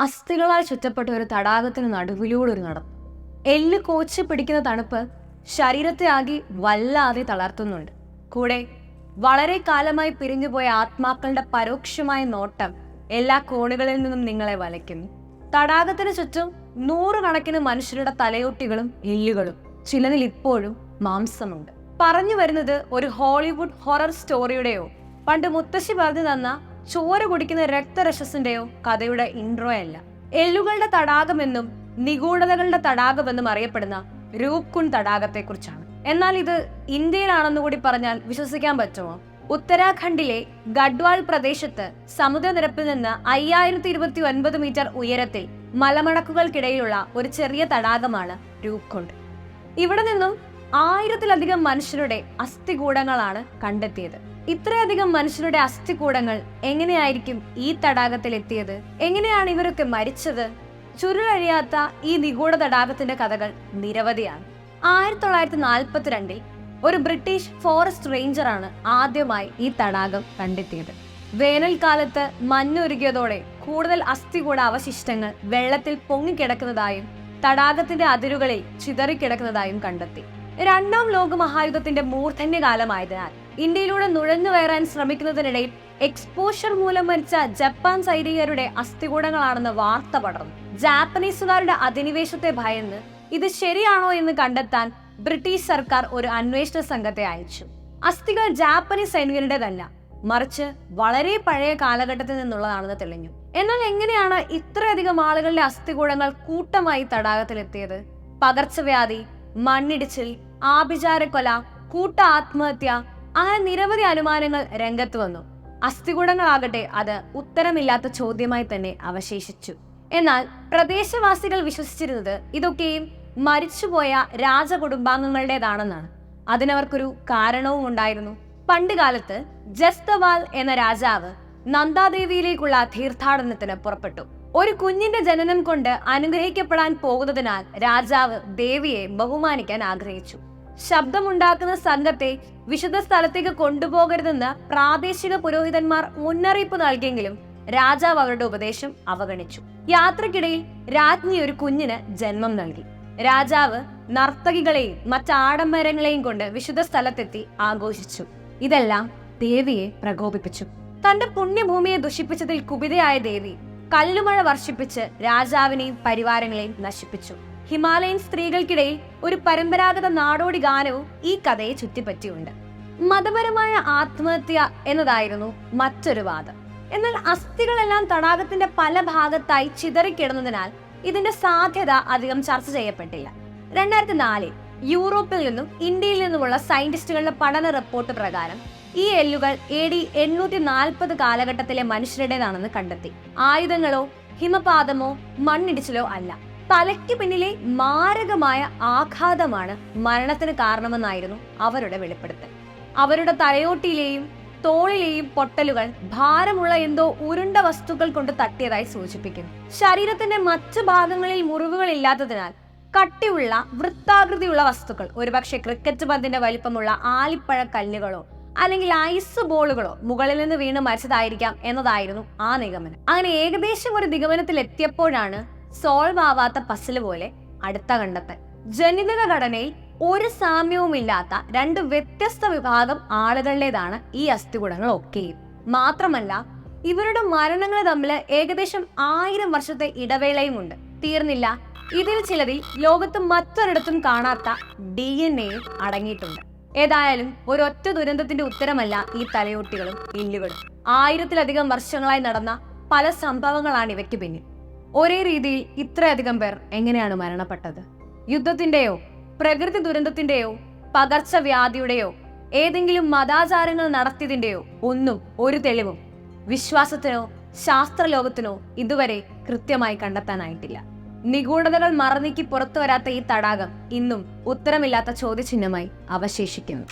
അസ്ഥികളാൽ ചുറ്റപ്പെട്ട ഒരു തടാകത്തിന് നടുവിലൂടെ ഒരു നടപ്പ്. എല്ല് കോച്ച് പിടിക്കുന്ന തണുപ്പ് ശരീരത്തെ ആകെ വല്ലാതെ തളർത്തുന്നുണ്ട്. കൂടെ വളരെ കാലമായി പിരിഞ്ഞുപോയ ആത്മാക്കളുടെ പരോക്ഷമായ നോട്ടം എല്ലാ കോണുകളിൽ നിന്നും നിങ്ങളെ വലയ്ക്കുന്നു. തടാകത്തിന് ചുറ്റും നൂറുകണക്കിന് മനുഷ്യരുടെ തലയൊട്ടികളും എല്ലുകളും ചിലതിൽ ഇപ്പോഴും മാംസമുണ്ട്. പറഞ്ഞു വരുന്നത് ഒരു ഹോളിവുഡ് ഹൊറർ സ്റ്റോറിയുടെയോ? പണ്ട് മുത്തശ്ശി പറഞ്ഞു തന്ന ചോര കുടിക്കുന്ന രക്തരശസിന്റെയോ കഥയുടെ ഇൻട്രോ അല്ല. എല്ലുകളുടെ തടാകമെന്നും നിഗൂഢതകളുടെ തടാകമെന്നും അറിയപ്പെടുന്ന രൂപ്കുൺ തടാകത്തെക്കുറിച്ചാണ്. എന്നാൽ ഇത് ഇന്ത്യയിലാണെന്ന് കൂടി പറഞ്ഞാൽ വിശ്വസിക്കാൻ പറ്റുമോ? ഉത്തരാഖണ്ഡിലെ ഗഡ്വാൾ പ്രദേശത്ത് സമുദ്രനിരപ്പിൽ നിന്ന് അയ്യായിരത്തി ഇരുപത്തി ഒൻപത് മീറ്റർ ഉയരത്തിൽ മലമടക്കുകൾക്കിടയിലുള്ള ഒരു ചെറിയ തടാകമാണ് രൂപ്കുണ്ട് ഇവിടെ നിന്നും ആയിരത്തിലധികം മനുഷ്യരുടെ അസ്ഥികൂടങ്ങളാണ് കണ്ടെത്തിയത്. ഇത്രയധികം മനുഷ്യരുടെ അസ്ഥികൂടങ്ങൾ എങ്ങനെയായിരിക്കും ഈ തടാകത്തിൽ എത്തിയത് എങ്ങനെയാണ് ഇവരൊക്കെ മരിച്ചത്? ചുരുളഴിയാത്ത ഈ നിഗൂഢ തടാകത്തിന്റെ കഥകൾ നിരവധിയാണ്. ആയിരത്തി തൊള്ളായിരത്തി നാൽപ്പത്തിരണ്ടിൽ ഒരു ബ്രിട്ടീഷ് ഫോറസ്റ്റ് റേഞ്ചറാണ് ആദ്യമായി ഈ തടാകം കണ്ടെത്തിയത്. വേനൽക്കാലത്ത് മഞ്ഞുരുകിയതോടെ കൂടുതൽ അസ്ഥികൂട അവശിഷ്ടങ്ങൾ വെള്ളത്തിൽ പൊങ്ങിക്കിടക്കുന്നതായും തടാകത്തിന്റെ അതിരുകളിൽ ചിതറിക്കിടക്കുന്നതായും കണ്ടെത്തി. രണ്ടാം ലോക മഹായുദ്ധത്തിന്റെ മൂർധന്യകാലമായതിനാൽ ഇന്ത്യയിലൂടെ നുഴഞ്ഞു കയറാൻ ശ്രമിക്കുന്നതിനിടയിൽ എക്സ്പോഷർ മൂലം മരിച്ച ജപ്പാൻ സൈനികരുടെ അസ്ഥികൂടങ്ങളാണെന്ന വാർത്ത പടർന്നു. ജാപ്പനീസുകാരുടെ അധിനിവേശത്തെ ഭയന്ന് ഇത് ശരിയാണോ എന്ന് കണ്ടെത്താൻ ബ്രിട്ടീഷ് സർക്കാർ ഒരു അന്വേഷണ സംഘത്തെ അയച്ചു. അസ്ഥികൾ ജാപ്പനീസ് സൈനികരുടേതല്ല മറിച്ച് വളരെ പഴയ കാലഘട്ടത്തിൽ നിന്നുള്ളതാണെന്ന് തെളിഞ്ഞു. എന്നാൽ എങ്ങനെയാണ് ഇത്രയധികം ആളുകളുടെ അസ്ഥികൂടങ്ങൾ കൂട്ടമായി തടാകത്തിലെത്തിയത്? പകർച്ചവ്യാധി മണ്ണിടിച്ചിൽ ആഭിചാരക്കൊല കൂട്ട ആത്മഹത്യ അങ്ങനെ നിരവധി അനുമാനങ്ങൾ രംഗത്ത് വന്നു. അസ്ഥികൂടങ്ങളാകട്ടെ അത് ഉത്തരമില്ലാത്ത ചോദ്യമായി തന്നെ അവശേഷിച്ചു. എന്നാൽ പ്രദേശവാസികൾ വിശ്വസിച്ചിരുന്നത് ഇതൊക്കെയും മരിച്ചുപോയ രാജകുടുംബാംഗങ്ങളുടേതാണെന്നാണ്. അതിനവർക്കൊരു കാരണവും ഉണ്ടായിരുന്നു. പണ്ട് കാലത്ത് ജസ്തവാൽ എന്ന രാജാവ് നന്ദാദേവിയിലേക്കുള്ള തീർത്ഥാടനത്തിന് പുറപ്പെട്ടു. ഒരു കുഞ്ഞിന്റെ ജനനം കൊണ്ട് അനുഗ്രഹിക്കപ്പെടാൻ പോകുന്നതിനാൽ രാജാവ് ദേവിയെ ബഹുമാനിക്കാൻ ആഗ്രഹിച്ചു. ശബ്ദമുണ്ടാക്കുന്ന സംഘത്തെ വിശുദ്ധ സ്ഥലത്തേക്ക് കൊണ്ടുപോകരുതെന്ന് പ്രാദേശിക പുരോഹിതന്മാർ മുന്നറിയിപ്പ് നൽകിയെങ്കിലും രാജാവ് അവരുടെ ഉപദേശം അവഗണിച്ചു. യാത്രക്കിടയിൽ രാജ്ഞി ഒരു കുഞ്ഞിന് ജന്മം നൽകി. രാജാവ് നർത്തകികളെയും മറ്റാഡംബരങ്ങളെയും കൊണ്ട് വിശുദ്ധ സ്ഥലത്തെത്തി ആഘോഷിച്ചു. ഇതെല്ലാം ദേവിയെ പ്രകോപിപ്പിച്ചു. തന്റെ പുണ്യഭൂമിയെ ദുഷിപ്പിച്ചതിൽ കുപിതയായ ദേവി കല്ലുമഴ വർഷിപ്പിച്ച് രാജാവിനെയും പരിവാരങ്ങളെയും നശിപ്പിച്ചു. ഹിമാലയൻ സ്ത്രീകൾക്കിടയിൽ ഒരു പരമ്പരാഗത നാടോടി ഗാനവും ഈ കഥയെ ചുറ്റിപ്പറ്റിയുണ്ട്. മതപരമായ ആത്മഹത്യ എന്നതായിരുന്നു മറ്റൊരു വാദം. എന്നാൽ അസ്ഥികളെല്ലാം തടാകത്തിന്റെ പല ഭാഗത്തായി ചിതറിക്കിടന്നതിനാൽ ഇതിന്റെ സാധ്യത അധികം ചർച്ച ചെയ്യപ്പെട്ടില്ല. രണ്ടായിരത്തി നാലിൽ യൂറോപ്പിൽ നിന്നും ഇന്ത്യയിൽ നിന്നുമുള്ള സയന്റിസ്റ്റുകളുടെ പഠന റിപ്പോർട്ട് പ്രകാരം ഈ എല്ലുകൾ എ ഡി എണ്ണൂറ്റി നാൽപ്പത് കാലഘട്ടത്തിലെ മനുഷ്യരുടേതാണെന്ന് കണ്ടെത്തി. ആയുധങ്ങളോ ഹിമപാതമോ മണ്ണിടിച്ചിലോ അല്ല. തലയ്ക്ക് പിന്നിലെ മാരകമായ ആഘാതമാണ് മരണത്തിന് കാരണമെന്നായിരുന്നു അവരുടെ വെളിപ്പെടുത്തൽ. അവരുടെ തലയോട്ടിയിലെയും തോളിലെയും പൊട്ടലുകൾ ഭാരമുള്ള എന്തോ ഉരുണ്ട വസ്തുക്കൾ കൊണ്ട് തട്ടിയതായി സൂചിപ്പിക്കുന്നു. ശരീരത്തിന്റെ മറ്റു ഭാഗങ്ങളിൽ മുറിവുകൾ ഇല്ലാത്തതിനാൽ കട്ടിയുള്ള വൃത്താകൃതിയുള്ള വസ്തുക്കൾ ഒരുപക്ഷെ ക്രിക്കറ്റ് പന്തിന്റെ വലിപ്പമുള്ള ആലിപ്പഴ കല്ലുകളോ അല്ലെങ്കിൽ ഐസ് ബോളുകളോ മുകളിൽ നിന്ന് വീണ് മരിച്ചതായിരിക്കാം എന്നതായിരുന്നു ആ നിഗമനം. അങ്ങനെ ഏകദേശം ഒരു നിഗമനത്തിൽ എത്തിയപ്പോഴാണ് സോൾവ് ആവാത്ത പസിൽ പോലെ അടുത്ത കണ്ടെത്തൽ. ജനിതക ഘടനയിൽ ഒരു സാമ്യവുമില്ലാത്ത രണ്ട് വ്യത്യസ്ത വിഭാഗം ആളുകളുടേതാണ് ഈ അസ്ഥികുടങ്ങൾ ഒക്കെയും മാത്രമല്ല ഇവരുടെ മരണങ്ങൾ തമ്മിൽ ഏകദേശം ആയിരം വർഷത്തെ ഇടവേളയും ഉണ്ട് തീർന്നില്ല ഇതിൽ ചിലതിൽ ലോകത്ത് മറ്റൊരിടത്തും കാണാത്ത ഡി എൻ എ അടങ്ങിയിട്ടുണ്ട്. ഏതായാലും ഒരൊറ്റ ദുരന്തത്തിന്റെ ഉത്തരമല്ല ഈ തലയോട്ടികളും ഇല്ലുകളും ആയിരത്തിലധികം വർഷങ്ങളായി നടന്ന പല സംഭവങ്ങളാണ് ഇവയ്ക്ക് പിന്നിൽ. ഒരേ രീതിയിൽ ഇത്രയധികം പേർ എങ്ങനെയാണ് മരണപ്പെട്ടത്? യുദ്ധത്തിന്റെയോ പ്രകൃതി ദുരന്തത്തിന്റെയോ പകർച്ചവ്യാധിയുടെയോ ഏതെങ്കിലും മതാചാരങ്ങൾ നടത്തിയതിന്റെയോ ഒന്നും ഒരു തെളിവും വിശ്വാസത്തിനോ ശാസ്ത്രലോകത്തിനോ ഇതുവരെ കൃത്യമായി കണ്ടെത്താനായിട്ടില്ല. നിഗൂഢതകൾ മറന്നിക്ക് പുറത്തു വരാത്ത ഈ തടാകം ഇന്നും ഉത്തരമില്ലാത്ത ചോദ്യചിഹ്നമായി അവശേഷിക്കുന്നു.